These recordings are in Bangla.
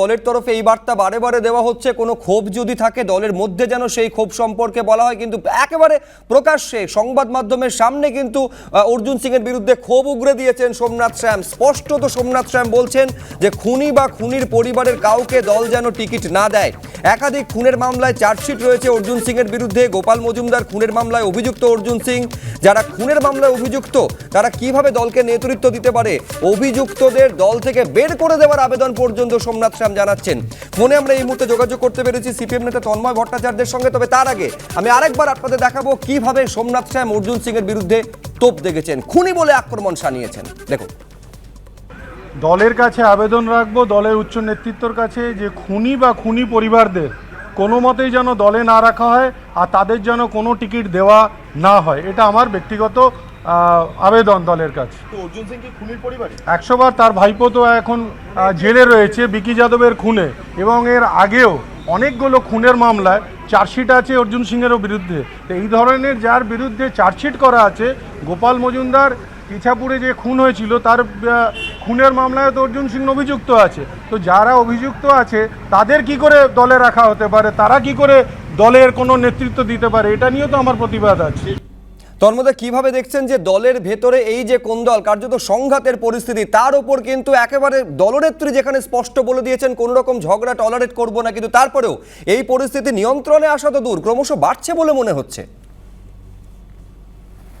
দলের তরফে এই বার্তা বারে বারে দেওয়া হচ্ছে, কোনো ক্ষোভ যদি থাকে দলের মধ্যে যেন সেই ক্ষোভ সম্পর্কে বলা হয়, কিন্তু একেবারে প্রকাশ্যে সংবাদ মাধ্যমের সামনে কিন্তু অর্জুন সিং এর বিরুদ্ধে ক্ষোভ উগড়ে দিয়েছেন সোমনাথ শ্যাম। স্পষ্টত সোমনাথ শ্যাম বলছেন যে, খুনি বা খুনির পরিবারের কাউকে দল যেন টিকিট না দেয়। একাধিক খুনের মামলায় চার্জশিট রয়েছে অর্জুন সিং এর বিরুদ্ধে। গোপাল মজুমদার খুনের মামলায় অভিযুক্ত অর্জুন সিং। যারা খুনের মামলায় অভিযুক্ত, তারা কীভাবে দলকে নেতৃত্ব দিতে পারে? অভিযুক্তদের দল থেকে বের করে দেওয়ার আবেদন পর্যন্ত সোমনাথ শ্যাম জানাচ্ছেন। ফোনে আমরা এই মুহূর্তে যোগাযোগ করতে পেরেছি সিপিএম নেতা তন্ময় ভট্টাচার্যের সঙ্গে। তবে তার আগে আমি আরেকবার আপনাদের দেখাবো কীভাবে সোমনাথ শ্যাম অর্জুন সিং এর বিরুদ্ধে তোপ দেখেছেন খুনি বলে আক্রমণ সানিয়েছেন দেখুন। দলের কাছে আবেদন রাখব দলের উচ্চ নেতৃত্বর কাছে যে খুনি বা খুনি পরিবারদের কোনো মতেই যেন দলে না রাখা হয় আর তাদের যেন কোনো টিকিট দেওয়া না হয়। এটা আমার ব্যক্তিগত আবেদন দলের কাছে। তো অর্জুন সিং কি খুনির পরিবারে? একশো বার তার ভাইপো তো এখন জেলে রয়েছে বিকি যাদবের খুনে। এবং এর আগেও অনেকগুলো খুনের মামলায় চার্জশিট আছে অর্জুন সিংয়েরও বিরুদ্ধে। তো এই ধরনের যার বিরুদ্ধে চার্জশিট করা আছে গোপাল মজুমদার ইছাপুরে যে খুন হয়েছিল, তার খুনের মামলায় তো অর্জুন সিং অভিযুক্ত আছে। তো যারা অভিযুক্ত আছে, তাদের কি করে দলে রাখা হতে পারে? তারা কি করে দলের কোনো নেতৃত্ব দিতে পারে? এটা নিয়েও তো আমার প্রতিবাদ আছে। তোর মধ্যে কীভাবে দেখছেন যে দলের ভেতরে এই যে কোন দল, কার্যত সংঘাতের পরিস্থিতি, তার উপর কিন্তু একেবারে দলনেত্রী যেখানে স্পষ্ট বলে দিয়েছেন কোনো রকম ঝগড়া টলারেট করব না, কিন্তু তারপরেও এই পরিস্থিতি নিয়ন্ত্রণে আসা তো দূর, ক্রমশ বাড়ছে বলে মনে হচ্ছে।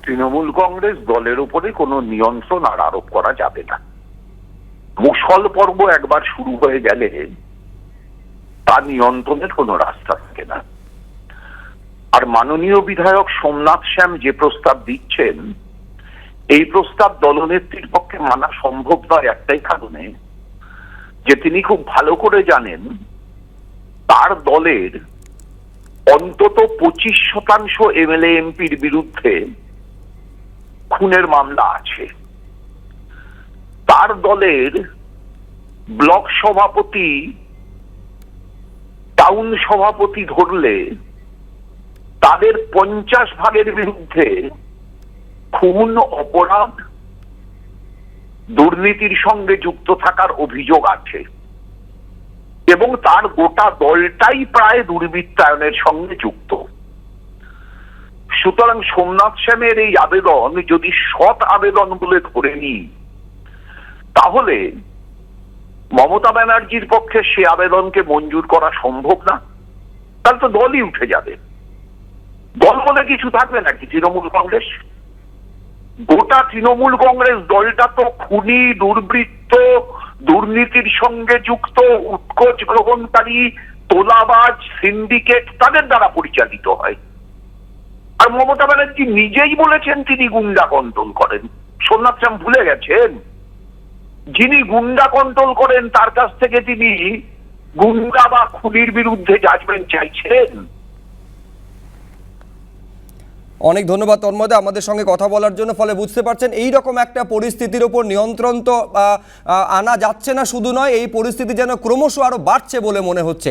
তৃণমূল কংগ্রেস দলের উপরে কোনো নিয়ন্ত্রণ আর আরোপ করা যাবে না। মুসল পর্ব একবার শুরু হয়ে গেলে তা নিয়ন্ত্রণের কোনো রাস্তা থাকে না। আর মাননীয় বিধায়ক সোমনাথ শ্যাম যে প্রস্তাব দিচ্ছেন, এই প্রস্তাব দলনেত্রীর পক্ষে মানা সম্ভব নয় একটাই কারণে যে তিনি খুব ভালো করে জানেন, তার দলের অন্তত পঁচিশ শতাংশ এমএলএ এমপির বিরুদ্ধে খুনের মামলা আছে। তার দলের ব্লক সভাপতি, টাউন সভাপতি ধরলে তাদের পঞ্চাশ ভাগের বিরুদ্ধে খুন, অপরাধ, দুর্নীতির সঙ্গে যুক্ত থাকার অভিযোগ আছে। এবং তার গোটা দলটাই প্রায় দুর্বৃত্তায়নের সঙ্গে যুক্ত। সুতরাং সোমনাথ শ্যামের এই আবেদন যদি সৎ আবেদন বলে ধরে নিই, তাহলে মমতা ব্যানার্জির পক্ষে সে আবেদনকে মঞ্জুর করা সম্ভব না। তাহলে তো দলই উঠে যাবে। দল বলে কিছু থাকবে নাকি তৃণমূল কংগ্রেস? গোটা তৃণমূল কংগ্রেস দলটা তো খুনি, দুর্বৃত্ত, দুর্নীতির সঙ্গে যুক্ত, উৎকোচ গ্রহণকারী, তোলাবাজ, সিন্ডিকেট তাদের দ্বারা পরিচালিত হয়। আর মমতা ব্যানার্জি নিজেই বলেছেন তিনি গুন্ডা কন্ট্রোল করেন। সোমনাথ শ্যাম ভুলে গেছেন? যিনি গুন্ডা কন্ট্রোল করেন, তার কাছ থেকে তিনি গুন্ডা বা খুনির বিরুদ্ধে জাজমেন্ট চাইছেন? অনেক ধন্যবাদ তন্ময়দা, আমাদের সঙ্গে কথা বলার জন্য। ফলে বুঝতে পারছেন এই রকম একটা পরিস্থিতির ওপর নিয়ন্ত্রণ তো আনা যাচ্ছে না, শুধু নয়, এই পরিস্থিতি যেন ক্রমশ আরও বাড়ছে বলে মনে হচ্ছে।